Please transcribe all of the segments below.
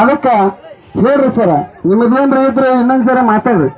ಅದಕ್ಕ ಹೇಳ್ರಿ ಸರ ನಿಮ್ಮದೇನ್ರ ಇದ್ರೆ ಇನ್ನೊಂದ್ಸರ ಮಾತಾಡ್ರಿ.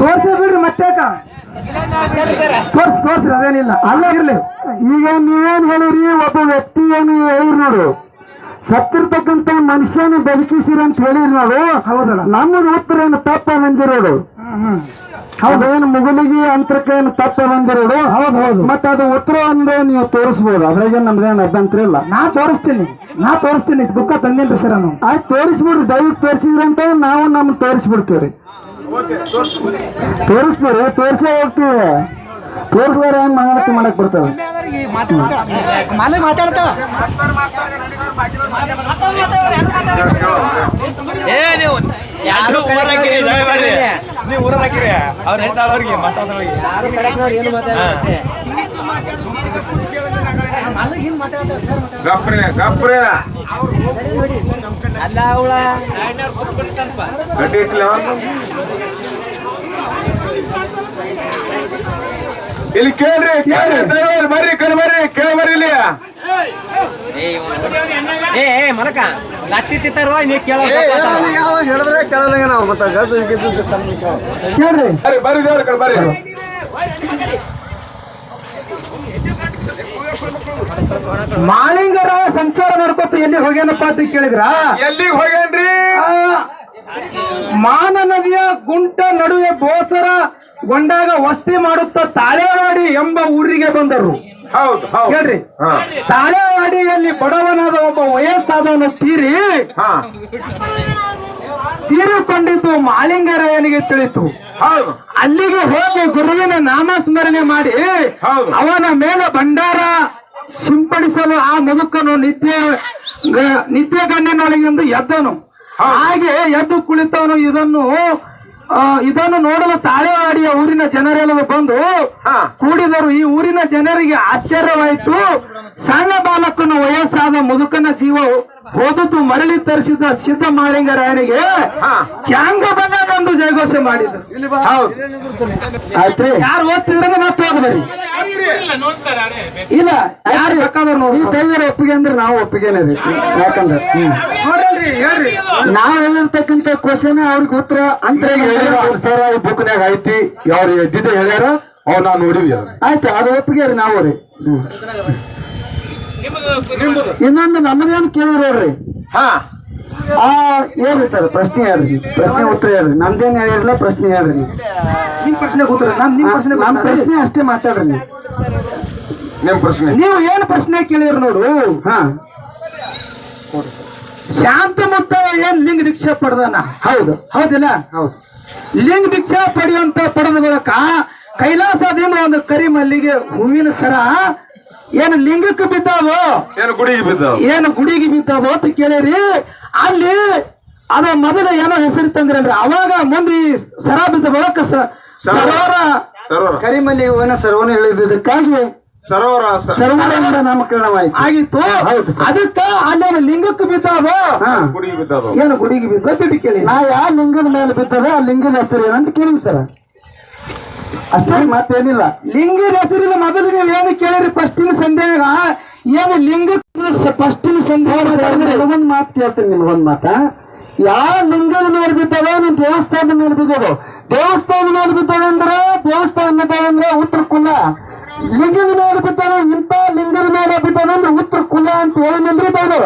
ತೋರ್ಸಿ ಬಿಡ್ರಿ ಮತ್ತೆ ತೋರ್ಸ್ ತೋರ್ಸ್ರಿ ಅದೇನಿಲ್ಲ. ಅಲ್ಲ ಇರ್ಲಿ. ಈಗ ನೀವೇನ್ ಹೇಳಿರಿ ಒಬ್ಬ ವ್ಯಕ್ತಿ ಏನು ಹೇಳಿರಿ ನೋಡು. ಸತ್ತಿರ್ತಕ್ಕಂತ ಮನುಷ್ಯನ ಬದುಕಿಸಿರಿ ಅಂತ ಹೇಳಿರಿ ನೋಡು. ಹೌದಲ್ಲ. ನಮ್ಮದು ಉತ್ತರ ಏನು? ತಪ್ಪ ಬಂದಿರೋಡು ಹೌದೇನು ಮುಗುಲಿಗೆ ಅಂತರಕ್ಕೆ ಏನು ತಪ್ಪ ಬಂದಿರೋದು ಹೌದು ಹೌದು ಮತ್ತೆ ಅದು ಉತ್ತರ ಒಂದು ನೀವು ತೋರಿಸ್ಬೋದು ಅದ್ರಾಗ ನಮ್ದೇನು ಅಭ್ಯಂತರ ಇಲ್ಲ ನಾ ತೋರಿಸ್ತೀನಿ ನಾ ತೋರಿಸ್ತೀನಿ ಬುಕ್ಕ ತಂದೇನ್ರಿ ಸರ್ ನಾನು ಆಯ್ತು ತೋರಿಸ್ಬಿಡ್ರಿ ದಯವಿಟ್ಟು ತೋರಿಸಿದ್ರಂತ ನಾವು ನಮ್ಗೆ ತೋರಿಸ್ಬಿಡ್ತೀವ್ರಿ ತೋರಿಸ್ತೀರಿ ತೋರಿಸೇ ಹೋಗ್ತೀವಿ ತೋರಿಸ್ಬಾರ ಏನ್ ಮಾತಾಡ್ತಿ ಮಾಡಕ್ ಬರ್ತದೆ ನೀವು ಯಾರು ಊರಾಗಿರಿ ದಯ ಮಾಡ್ರಿ ಹಾಕಿರಿ ಅವ್ರು ಹೇಳ್ತಾರ ಅವ್ರಿಗೆ ಮಾತಾಡ್ತಾಳಿಗೆ ಗಪ್ರೆ ಗಪ್ರೆ ಗಟ್ಟಿ ಇಟ್ಲ? ಇಲ್ಲಿ ಕೇಳ್ರಿ ಕೇಳ್ರಿ ಬರ್ರಿ ಕಣ್ ಬರ್ರಿ ಕೇಳ ಬರ್ರಿ ಇಲ್ಲಿ. ಏ ಏ ಮನಕ ಲತ್ತಿ ತಿತ್ತಾರ ನೀ ಕೇಳೋ ಹೇಳಿದ್ರೆ ಕೇಳಲ್ಲ ನಾವು. ಮತ್ತೆ ಕೇಳ್ರಿ. ಬರ್ರಿ ಬರ್ರಿ ದೇವ್ರ ಕಣ್ ಬರ್ರಿ. ಮಾಳಿಂಗರ ಸಂಚಾರ ಮಾಡ್ಕೊತ ಎಲ್ಲಿ ಹೋಗ್ಯಾನಪ್ಪ ಅಂತ ಕೇಳಿದ್ರ? ಎಲ್ಲಿಗೆ ಹೋಗ್ಯಾನ್ರಿ? ಮಾನ ನದಿಯ ಗುಂಟ ನಡುವೆ ಬೋಸರ ಗೊಂಡಾಗ ವಸ್ತಿ ಮಾಡುತ್ತಾ ತಾಳೆವಾಡಿ ಎಂಬ ಊರಿಗೆ ಬಂದರು. ಹೌದು ಹೇಳ್ರಿ. ತಾಳೆವಾಡಿಯಲ್ಲಿ ಬಡವನಾದ ಒಬ್ಬ ವಯಸ್ಸಾದವನು ತೀರಿ ತೀರಿಕೊಂಡಿದ್ದು ಮಾಲಿಂಗರಾಯನಿಗೆ ತಿಳಿತು. ಅಲ್ಲಿಗೆ ಹೋಗಿ ಗುರುವಿನ ನಾಮಸ್ಮರಣೆ ಮಾಡಿ. ಅವನ ಮೇಲೆ ಭಂಡಾರ ಸಿಂಪಡಿಸಲು ಆ ಮುದುಕನು ನಿತ್ಯ ನಿತ್ಯ ಗಣ್ಯನೊಳಗಿಂದ ಎದ್ದನು. ಹಾಗೆ ಎದ್ದು ಕುಳಿತವನು ಇದನ್ನು ಇದನ್ನು ನೋಡಲು ತಾಳೆವಾಡಿಯ ಊರಿನ ಜನರೆಲ್ಲರೂ ಬಂದು. ಕೂಡಿದರು. ಈ ಊರಿನ ಜನರಿಗೆ ಆಶ್ಚರ್ಯವಾಯಿತು. ಸಣ್ಣ ಬಾಲಕನು ವಯಸ್ಸಾದ ಮುದುಕನ ಜೀವ ಓದುದು ಮರಳಿ ತರಿಸಿದ ಸಿದ್ಧ ಮಾಳಿಂಗರಾಯನಿಗೆ. ಚಾಂಗ ಬಂದು ಜಯಘೋಷ ಮಾಡಿದ್ರು. ಯಾರು ಓದ್ತಿದ್ರೆ ಮತ್ತೆ ಹೋಗ್ಬರಿ ಇಲ್ಲ ಯಾರು ನೋಡಿ ಈ ನೋಡಿ ಒಪ್ಪಿಗೆ ಅಂದ್ರೆ ನಾವು ಒಪ್ಪಿಗೆನೇ ರೀ ಯಾಕಂದ್ರೆ ನಾವ್ ಹೇಳಿರ್ತಕ್ಕಂತ ಕ್ವಶನ್ ಅವ್ರಿಗೆ ಉತ್ತರ ಅಂತ ಸರ್ ಈ ಬುಕ್ನ್ಯಾಗ ಐತಿ ಅವ್ರು ಎದ್ದಿದ್ದ ಹೇಳ್ಯಾರ? ಅವ್ ನಾವು ನೋಡಿವಿ ಆಯ್ತು ಅದು ಒಪ್ಪಿಗೆ ರೀ ನಾವು ರೀ ಇನ್ನೊಂದು ನಮ್ಮದೇನು ಕೇಳಿರೋರಿ ಹಾ. ಆ ಹೇಳ್ರಿ ಸರ್ ಪ್ರಶ್ನೆ ಹೇಳ್ರಿ. ಪ್ರಶ್ನೆ ಉತ್ತರ ಹೇಳ್ರಿ. ನಮ್ದೇನ್ ಹೇಳಿರಲ್ಲ ಪ್ರಶ್ನೆ ಹೇಳ್ರಿ. ನಿಮ್ ಪ್ರಶ್ನೆ ಉತ್ತರ ನಮ್ ಪ್ರಶ್ನೆ ನಮ್ ಗೊತ್ತಾ? ಪ್ರಶ್ನೆ ಅಷ್ಟೇ ಮಾತಾಡ್ರಿ ನೀವು. ನಿಮ್ ಪ್ರಶ್ನೆ. ನೀವು ಏನ್ ಪ್ರಶ್ನೆ ಕೇಳಿರಿ ನೋಡು. ಹಾ. ಶಾಂತ ಮುತ್ತ ಏನ್ ಲಿಂಗ ದೀಕ್ಷೆ ಪಡೆದನ? ಹೌದು. ಹೌದಿಲ್ಲ? ಹೌದು. ಲಿಂಗ ದೀಕ್ಷೆ ಪಡೆಯುವಂತ ಪಡೆದ ಬಳಿಕ ಕೈಲಾಸದಿಂದ ಒಂದು ಕರಿ ಮಲ್ಲಿಗೆ ಹೂವಿನ ಸರ ಏನು ಲಿಂಗಕ್ಕೆ ಬಿದ್ದಾವೋ? ಏನು ಗುಡಿಗೆ ಬಿದ್ದಾವ? ಏನು ಗುಡಿಗೆ ಬಿದ್ದಾವೋ ಅಂತ ಕೇಳಿರಿ. ಅಲ್ಲಿ ಅದ ಮೊದಲ ಏನೋ ಹೆಸರು ಅಂದ್ರೆ ಅವಾಗ ಮುಂದೆ ಈ ಸರ ಬಿದ್ದ ಬಳಕ ಸರೋರ ಸರೋವರ. ಕರಿಮಲ್ಲಿ ಹೂವಿನ ಸರವನ್ನು ಹೇಳಿದ್ದಕ್ಕಾಗಿ ಸರೋವರ ಸ- ಸರ್ವರಿಂದ ನಾಮಕರಣವಾಯ್ತು. ಆಗಿತ್ತು. ಹೌದು ಸರ್. ಅದಕ್ಕ ಅಲ್ಲಿ ಲಿಂಗಕ್ಕೆ ಬಿದ್ದಾವ. ಹಾ. ಗುಡಿಗೆ ಬಿದ್ದದ ಏನು ಗುಡಿಗೆ ಬಿದ್ದ? ಕೇಳಿ. ನಾ ಯಾ ಲಿಂಗದ ಮೇಲೆ ಬಿದ್ದದ? ಆ ಲಿಂಗದ ಹೆಸರು ಏನಂತ ಕೇಳಿ ಸರ. ಅಷ್ಟೇ ಮತ್ತೇನಿಲ್ಲ. ಲಿಂಗದ ಹೆಸರಿನ ಮೊದಲು ನೀವು ಏನು ಕೇಳಿರಿ? ಫಸ್ಟಿನ ಸಂದೇಹ. ಏನು ಲಿಂಗ ಫಸ್ಟಿನ ಸಂದೇಹ ಒಂದ್ ಮಾತು ಕೇಳ್ತೀನಿ ನಿಮ್ಗೊಂದ್ ಮಾತ. ಯಾವ ಲಿಂಗದ ಮೇಲೆ ಬಿದ್ದದ ನಿಮ್ ದೇವಸ್ಥಾನದ ಮೇಲೆ ಬಿದ್ದದು? ದೇವಸ್ಥಾನದ ಮೇಲೆ ಬಿದ್ದದ ಅಂದ್ರೆ ದೇವಸ್ಥಾನ ಅಂದ್ರೆ ಉತ್ತರ ಕುಲ. ಲಿಂಗದ ಮೇಲೆ ಬಿದ್ದಾನೆ ಇಂಥ ಲಿಂಗದ ಮೇಲೆ ಬಿದ್ದಾನೆ ಅಂದ್ರೆ ಉತ್ತರ ಕುಲ ಅಂತ ಹೇಳಿ ಬೈದವ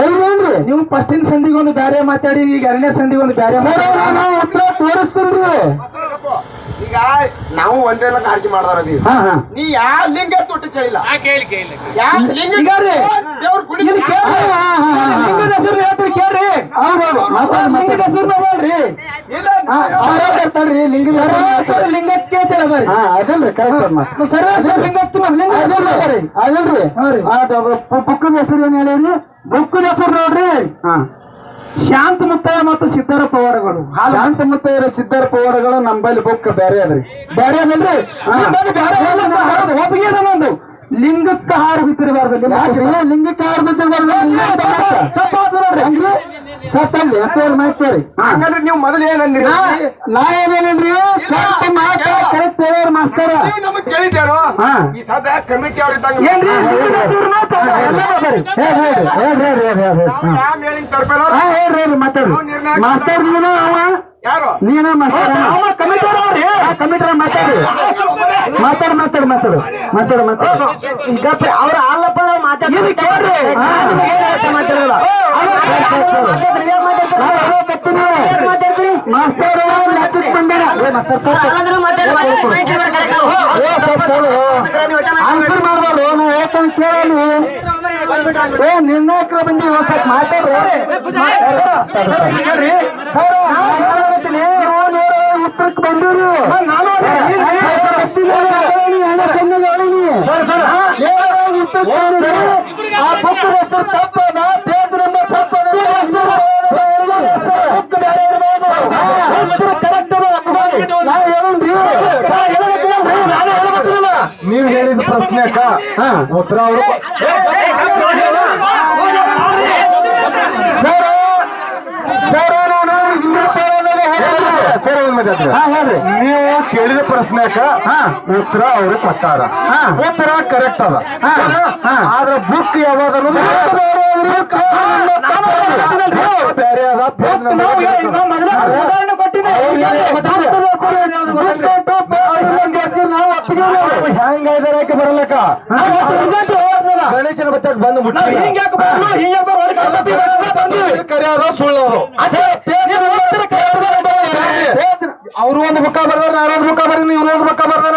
ಹೇಳಿದ್ರಿ ನೀವು ಫಸ್ಟಿನ ಸಂಧಿಗೆ ಒಂದು ಬ್ಯಾರೆ ಮಾತಾಡಿ ಈಗ ಎರಡನೇ ಸಂಧಿಗೆ ಒಂದು ಬ್ಯಾರೆ ಸರ್. ನಾನು ಉತ್ತರ ತೋರಿಸ್ತೀನ್ರಿ. ಈಗ ನಾವು ಒಂದೇ ಕಾಳಜಿ ಮಾಡ್ದಾರ ಅದೀವಿ ಹಾ ಹಾ. ನೀ ಯಾವ ಲಿಂಗ ತೊಟ್ಟು ಕೇಳಿಲ್ಲ? ಯಾವ ಲಿಂಗ ಈಗ ರೀ, ದೇವ್ರ ಗುಡಿ ಇಲ್ಲಿ ಕೇಳ್ರಿ. ಲಿಂಗದ ಹೆಸರು ಹೇಳ್ತೀರಿ ಕೇಳ್ರಿ. ಮಾತಾಡಿ ಲಿಂಗದ ಮಾತಾಡಿ ಹೆಸರು ಹೇಳ್ರಿ. ಇಲ್ಲ ಸರ್ವೇಶ್ವರ ಲಿಂಗಕ್ಕೆ ತಿಳಬರಿ ಹಾ ಅದಲ್ರಿ ಕರೆಕ್ಟ್ ಸರ್ವೇಶ್ವರ ಲಿಂಗಕ್ಕೆ ಲಿಂಗ ಹೇಳ್ರಿ ಅದಲ್ರಿ ಹಾ ರೀ. ಬುಕ್ಕದ ಹೆಸರು ಏನ್ ಹೇಳಿರಿ? ಬುಕ್ಕದ ಹೆಸರು ನೋಡ್ರಿ. ಹಾ. ಶಾಂತ ಮುತ್ತಯ್ಯ ಮತ್ತು ಸಿದ್ಧರ ಪವಾಡಗಳು. ಶಾಂತ ಮುತ್ತಯ್ಯರ ಸಿದ್ಧರ ಪವಾಡಗಳು ನಂಬಲ್ಲಿ ಬುಕ್ ಬೇರೆ ಅದ್ರಿ. ಬೇರೆ ಅದಲ್ರಿ ಒಪ್ಪಿಗೆ ನಂದು ಲಿಂಗಕ್ಕೆ ಹಾರು ಬಿತ್ತಿರಬಾರ್ದು ಲಿಂಗಕ್ಕೆ ಯಾರು ಬಿದ್ದಿರ್ಬಾರ್ದು? ಲಿಂಗ ತಪ್ಪ. ತಪ್ಪಾತು ನೋಡ್ರಿ ಹಂಗ್ರಿ ಸತ್ತಲ್ಲಿ ಹತ್ತುವರೆ ಮಾಡ್ತೀರಿ ಹಂಗಂದ್ರೆ ನೀವು ಮೊದಲು ಏನಂದ್ರಿ? ನಾ ಏನೇನ್ರಿ ಸ್ವಲ್ಪ ಮಾತ ಕರೆಕ್ಟ್ ಹೇಳೋರು ಮಾಸ್ತರ. ನೀವು ನಮಗ್ ಕೇಳಿದ್ಯಾರೋ? ಈ ಸದ ಕಮಿಟಿ ಅವ್ರ ಇದ್ದಂಗ ಏನ್ರಿ? ಹೇಳ್ರಿ ಹೇಳ್ರಿ ಹೇಳ್ರಿ ಮಾತಾಡ್ರಿ ಮಾಸ್ತರ್ ನೀನು ಅವ? ನೀನ ಕಮಿಟರ್ ಅವ್ರಿ ಕಮಿಟರ್ ಮಾತಾಡಿ. ಮಾತಾಡ್ ಮಾತಾಡ್ ಮಾತಾಡು. ಮಾತಾಡ ಮಾತಾಡು. ಈಗ ಅವ್ರ ಆಲಪ್ಪ ಮಾತಾಡ್ರಿ. ಮಾತಾಡಲ್ಲ ಆನ್ಸರ್ ಮಾಡ್ಬಾರ್ದು. ನೀವು ಹೇಳ್ತಾನೆ ಕೇಳಲಿ ಏ ನಿರ್ಣಾಯಕರ ಬಂದಿ ಸ್ವಲ್ಪ ಮಾತಾಡ್ರಿ. ಸರ್ ಉತ್ತರಕ್ಕೆ ಬಂದಿರಿ. ನಾನು ಆ ಬುಕ್ ಹೆಸರು ತಪ್ಪದ. ನೀವ್ ಹೇಳಿದ ಪ್ರಶ್ನೆಕ ಉತ್ತರ ಅವರು ಸರ್ ಸರ್ ನಾನು ಹಿಂದಿನ ಪಾಠದಲ್ಲಿ ಹೇಳಿದ್ದೆ. ಸರ್ ಒಂದ್. ಹಾ ಹೇಳ್ರಿ. ನೀವು ಕೇಳಿದ ಪ್ರಶ್ನೆಕ. ಉತ್ತರ ಅವ್ರಿಗೆ ಕೊಟ್ಟಾರ. ಉತ್ತರ ಕರೆಕ್ಟ್ ಅದ. ಆದ್ರ ಬುಕ್ ಬೇರೆ ಅದ ಹೆಂಗ ಬರಲಕ್ಕ? ಗಣೇಶನ ಬತ್ತಕ್ ಬಂದು ಸುಳ್ಳು ಸುಳ್ಳೋದು. ಅವ್ರು ಒಂದು ಬುಕ್ಕ ಬರ್ದಾರ ನಾನೊಂದು ಬುಕ್ಕ ಬರ್ದೀನಿ ಒಂದು ಬುಕ್ಕ ಬರ್ದಾರ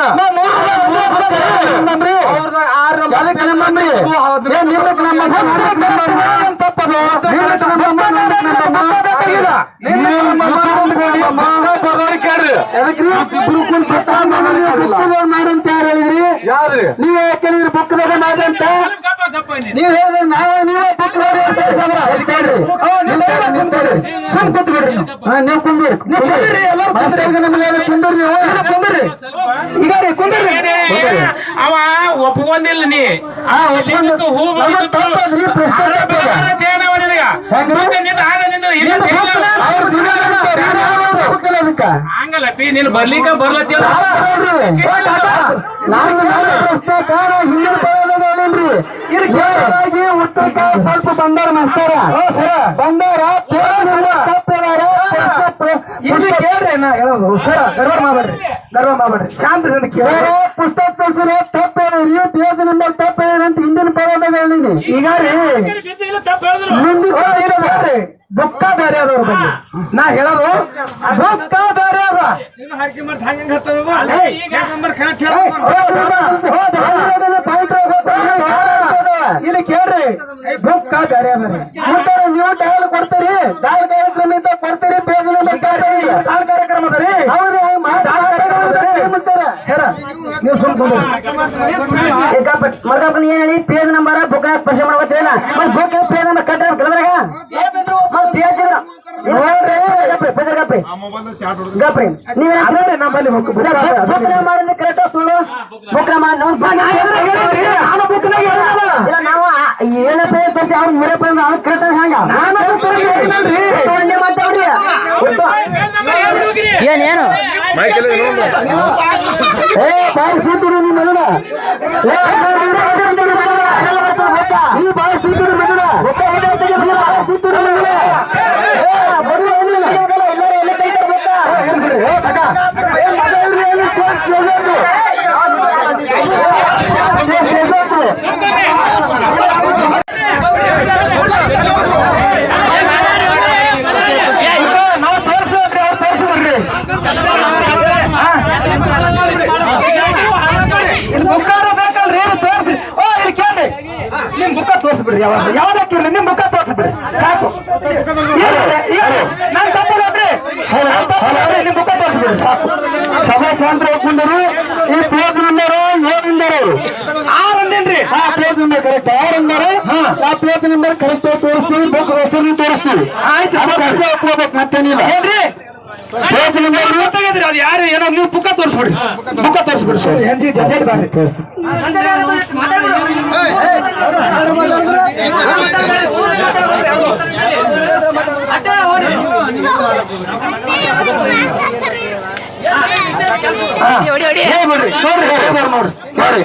ನೀವೇ ಕೇಳಿದ್ರಿ ಬುಕ್ದಾಗ ಮಾಡ್ರಂತ ನೀವ್ ಹೇಳಿದ್ರೆ ನಾವೇ ನೀವೇ ಬುಕ್ ಸುಮ್ ಕುಂತ್ಬಿಡ್ರಿ ನೀವು ಹಾ ನೀವು ಕುಂದಿರಿ ಕುಂದ್ರಿ. ಎಲ್ಲರೂ ಮಾಸ್ತರ್ಗೆ ನಮಗೆ ಕುಂದ್ರಿ ನೀವು. ಕುಂದ್ರಿ. ಈಗ ರೀ ಕುಂದ್ರಿ. ಅವ ಒಪ್ಕೊಂಡಿಲ್ಲ ನೀ. ಆ ಒಪ್ಕೊಂಡು. ಹೂ ತಪ್ಪದ್ರಿ ಪ್ರಶ್ನೆ ಅದಕ್ಕ. ಹಂಗಲ್ಲಪ್ಪಿ ನೀನ್ ಬರ್ಲಿಕ್ಕ ಹೇಳ್ರಿ. ನಾನು ಪ್ರಶ್ನೆ ಕಾರಣ ಹಿಂದಿನ ಪದದಲ್ಲಿ ಉತ್ತರಕ್ಕ ಸ್ವಲ್ಪ ಬಂದಾರ ಮಾಸ್ತಾರ ಬಂದಾರ ನಂಬರ್ ಕೇಳ್ರಿ ನಾ ಹೇಳೋದು ಸರ ಗರ್ವ ಮಾಡ್ಬೇಡ್ರಿ ಗರ್ವ ಮಾಡ್ಬೇಡ್ರಿ ಶಾಂತ ಸರ್, ಪುಸ್ತಕ ತೋರಿಸಿರೋ ತಪ್ಪೇನಿರಿ ಪೇಜ್ ನಂಬರ್ ತಪ್ಪೇನಿರಿ ಅಂತ ಹಿಂದಿನ ಹೇಳಿನಿ ಈಗ ರೀ ಮುಂದಕ್ಕೆ ದುಃಖ ಬೇರೆ ಬಗ್ಗೆ ನಾ ಹೇಳೋದು ಬೇರೆ ಅದ ಇಲ್ಲಿ ಬುಕ್ಕ ಬೇರೆ ಅದ. ನೀವು ಡಯಲ್ ಕೊಡ್ತೀರಿ ಡಯಲ್ ಕಾರ್ಯಕ್ರಮ ಅಂತ ಕೊಡ್ತೀರಿ ಪೇಜ್ ನಂಬರ್ ಆ ಕಾರ್ಯಕ್ರಮ ಅದ ರೀ. ಹೌದು ಸರ ನೀವು ಸುಮ್ಕೊಂಡು ಮರ್ಗಾಪನ್ ಏನ್ ಹೇಳಿ? ಪೇಜ್ ನಂಬರ್ ಬುಕ್ ಸ್ಪರ್ಶ ಮಾಡ್ಕೊತೀವಿಲ್ಲ ಮತ್ ಬುಕ್ ಪೇಜ್ ನಂಬರ್ ಕಟ್ಟ ಕಲದ್ರಾಗ ಮತ್ ಪೇಜ್ ಗಪ್ರಿ ಪೇಜ್ ಗಪ್ರಿ ಗಪ್ರಿ. ನೀವೇನ್ ನಮ್ಮಲ್ಲಿ ಬುಕ್ ಬುಕ್ ಮಾಡಿದ್ರೆ ಕರೆಕ್ಟ್ ಸುಳ್ಳು? ಬುಕ್ ಮಾಡಿ ನಾನು ಬುಕ್ ಇಲ್ಲ ನಾವು ಆ- ಏನ ಪೇಜ್ ಬರ್ತೀವಿ ಅವ್ರು ಮೂರೇ ಪೇಜ್ ಅವ್ರು ಕರೆಕ್ಟ್ ಹಂಗ. ಮಾತಾಡ್ರಿ. ಏನೇನು ಏ ಬಾಯಿ ಸೀತುಡು ನೀ ಮಗನ ಏ, ನೀ ಬಾಯಿ ಸೀತುಡು ಮಗನ ಸೀತುಡು ಮಗನ ಏ, ಏನಿಲ್ಲ. ಏನ್ ಬಿಡಿ, ಏ. ಏ, ಮಗ ಇರ್ಲಿ, ಏನ್ ಸ್ಟೇಜ್ ಸ್ಟೇಜ್ ಆಯ್ತು. ಸ್ಟೇಜ್ ಸ್ಟೇಜ್ ಆಯ್ತು. ನಾವು ತೋರಿಸ್ಬೇಕ್ರಿ ಅವ್ರು ತೋರಿಸಿದ್ರಿ ಇಲ್ಲಿ ಬುಕ್ಕಾರ ಬೇಕಲ್ರಿ ತೋರಿಸಿ ಓ ಇಲ್ಲಿ ಕೇಳ್ರಿ ನಿಮ್ ತೋರಿಸ್ಬಿಡ್ರಿ ಯಾವಾಗ ಹಾಕಿರ್ಲಿ ನಿಮ್ ಮುಖ ತೋರಿಸ್ಬಿಡ್ರಿ. ಸಾಕು. ನಾನ್ ತಪ್ಪಲ್ರಿ ನಿಮ್ ಮುಖ ತೋರಿಸ್ಬಿಡ್ರಿ. ಸಾಕು. ಸಭಾ ಸಾಂದ್ರ ಒಪ್ಪಂದರು ಈ ಪೇಜ್ ನಂಬರ್ ಏನಿಂದರು ಆರಂದೇನ್ರಿ? ಅಂದೇನ್ರಿ ಆ ಪೇಜ್ ನಂಬರ್ ಕರೆಕ್ಟ್ ಆರಂದರು ಅಂದಾರೆ ಆ ಪೇಜ್ ನಂಬರ್ ಕರೆಕ್ಟ್ ತೋರಿಸ್ತೀವಿ. ಬುಕ್ ಹೆಸರು ತೋರಿಸ್ತೀವಿ. ಆಯ್ತು. ಅದಕ್ಕೆ ಅಷ್ಟೇ ಒಪ್ಕೋಬೇಕು ಮತ್ತೇನಿಲ್ಲ. ಏನ್ರಿ ಯಾರು ಏನೋ ನೀವು ಪುಕ್ಕ ತೋರಿಸ್ಬಿಡಿ. ಪುಕ್ಕ ತೋರಿಸ್ಬಿಡಿ ಸರ್. ಜಿ ಜಂಜಾಟ್ ಬಾರಿ. ತೋರಿಸಿ ನೋಡ್ರಿ ನೋಡ್ರಿ ನೋಡ್ರಿ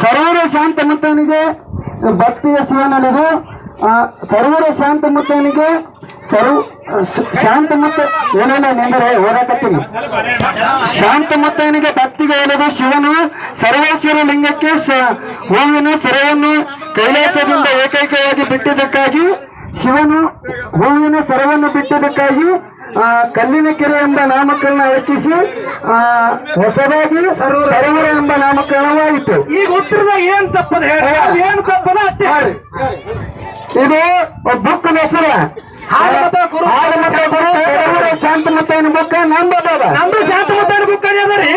ಸರ್ವರ ಶಾಂತ ಮತನಿಗೆ ಭಕ್ತಿಯ ಶಿವನಲ್ಲಿದು ಆ, ಸರ್ವರ ಶಾಂತ ಮತನಿಗೆ ಸರ್ವ ಶಾಂತ ಮುತ್ತ ಏನೇನ ನೆಂದರೆ ಓದಾಕತ್ತೀನಿ. ಶಾಂತ ಮತನಿಗೆ ಭಕ್ತಿಗೆ ಒಲಿದು ಶಿವನು ಸರ್ವೇಶ್ವರ ಲಿಂಗಕ್ಕೆ ಹೂವಿನ ಸರವನ್ನು ಕೈಲಾಸದಿಂದ ಏಕೈಕವಾಗಿ ಬಿಟ್ಟಿದ್ದಕ್ಕಾಗಿ ಶಿವನು ಹೂವಿನ ಸರವನ್ನು ಬಿಟ್ಟಿದ್ದಕ್ಕಾಗಿ ಕಲ್ಲಿನ ಕೆರೆ ಎಂಬ ನಾಮಕರಣ ಅಳಕಿಸಿ ಆ, ಹೊಸದಾಗಿ ಸರೋವರ ಎಂಬ ನಾಮಕರಣವಾಯಿತು. ಈಗ ಉತ್ತರದಾಗ ಏನ್ ತಪ್ಪದ ಹೇಳಿ. ಏನ್ ತಪ್ಪದ ಹೇಳಿ ಇದು ಬುಕ್ ಹೆಸರು. ಗುರು. ಸರೋವರ ಶಾಂತ ಮುತ್ತೈನ ಬುಕ್ ನಂಬದ ನಮ್ದು ಶಾಂತ ಮುತ್ತಾನ ಬುಕ್ ಅದ ರೀ.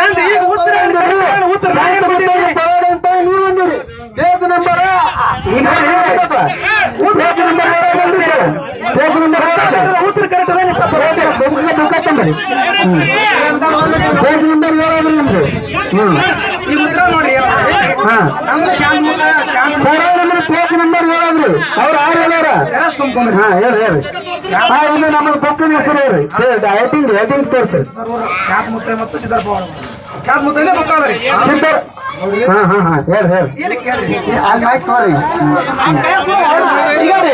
ನಂದು ಈಗ ಉತ್ತರ ಏನು ಉತ್ತರ ನಾ ಏನ್ ಕೊಟ್ಟಿದ್ದೀನಿ? ಅಂತ ನೀವು ಅಂದಿರಿ. Page number. Page number page number ಉತ್ತರ ಕರೆಕ್ಟ್ ಅದೇನಿ ತಪ್ಪು ಪೇಜ್ ನಂಬರ್ ಏಳಾದ್ರಿ ನಿಮ್ದು ಹ್ಮ್. ಈ ಉತ್ತರ ನೋಡಿ ಹಾ ನಮ್ದು? ಮುತ್ತ ಶಾಂತ ಸರ್ ಅವ್ರ ಪೇಜ್ ನಂಬರ್ ಏಳಾದ್ರಿ ಅವ್ರು ಆರು ಹೇಳ್ಯಾರ. ಹಾಂ ಹಾ ಹೇಳಿ ಹೇಳಿ ಹಾ ಇದು ನಮ್ಮ ಬುಕ್ಕಿನ ಹೆಸರು ಹೇಳ್ರಿ. ಐಟಿಂಗ್ ಐಟಿಂಗ್ ತೋರ್ಸಿ ಶಾಂತ ಮುತ್ತ ಮತ್ತು ಸಿದ್ಧಾರ್ಥ ಶಾಂತ ಮುತ್ತನೇ ಬುಕ್ ಅದ ರೀ ಸಿದ್ಧರ್ ಹಾ ಹಾ ಹಾ ಹೇಳಿ ಹೇಳಿ ಅಲ್ಲಿ ಮೈಕ್ ತೋರಿ ಈಗ ರೀ.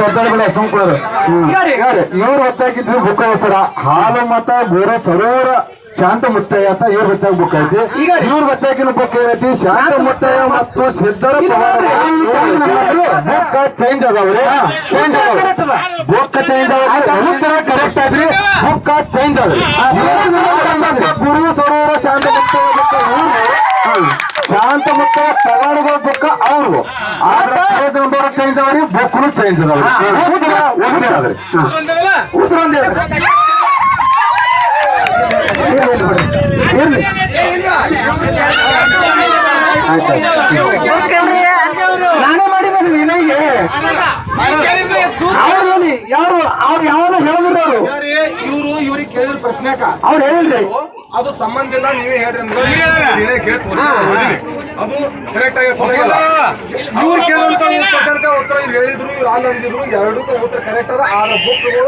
ದೊಡ್ಡ ಬೆಳೆ ಸುಮ್ಕೊಳ್ಳೋದು ಇವ್ರು ಹೊತ್ತಾಗಿದ್ದು ಬುಕ್ ಸರ ಹಾಲು ಮತ ಗೋರ ಸರೋವರ ಶಾಂತ ಮುತ್ತಯ್ಯ ಅಂತ ಇವ್ರ ಹೊತ್ತಾಗ ಬುಕ್ ಐತಿ. ಇವ್ರ ಹೊತ್ತಾಗಿನ ಬುಕ್ ಏನೈತಿ? ಶಾಂತ ಮುತ್ತಯ್ಯ ಮತ್ತು ಸಿದ್ಧರ ಬುಕ್ ಚೇಂಜ್ ಅದಾವ್ರಿ ಚೇಂಜ್. ಅದಾವ ಬುಕ್ ಚೇಂಜ್ ಆಗುತ್ತೆ ಕರೆಕ್ಟ್ ಆದ್ರಿ. ಬುಕ್ ಚೇಂಜ್ ಆದ್ರಿ. ಗುರು ಸರೋವರ ಶಾಂತ ಮುತ್ತಯ್ಯ ಬುಕ್ ಇವ್ರು. ಶಾಂತ ಮುತ್ತ ಪವಾಡಗಳ ಬುಕ್ ಅವ್ರು. ನಂಬರ್ ಚೇಂಜ್ ಅವ್ರಿ. ಬುಕ್ನು ಚೇಂಜ್ ಅದಾವ್ರಿ ಉತ್ತರ ಒಂದೇ ಆದ್ರಿ ಉತ್ತರ ಒಂದೇ ನಾನೇ ಮಾಡಿದ್ದೇನೆ ನಿನಗೆ. ಅವ್ರು ಹೇಳಿ ಯಾರು ಅವ್ರು ಯಾವಾಗ ಹೇಳಿದ್ರು ಅವರು ಇವ್ರು ಇವ್ರಿಗೆ ಕೇಳಿದ್ರು ಪ್ರಶ್ನೆಕ ಅವ್ರು ಹೇಳಿದ್ರಿ. ಅದು ಸಂಬಂಧ ಇಲ್ಲ ನೀವೇ ಹೇಳ್ರಿ ಅಂದ್ರೆ ನೀವೇ ಕೇಳಿ ಅದು ಕರೆಕ್ಟ್ ಆಗಿ ಇವ್ರು ಕೇಳುವಂತ ಉತ್ತರ ಉತ್ತರ ಇವ್ರು ಹೇಳಿದ್ರು ಇವ್ರು ಆಲ್ ಅಂದಿದ್ರು ಎರಡಕ್ಕೂ ಉತ್ತರ ಕರೆಕ್ಟ್ ಅದ ಆರ ಬುಕ್ಗಳು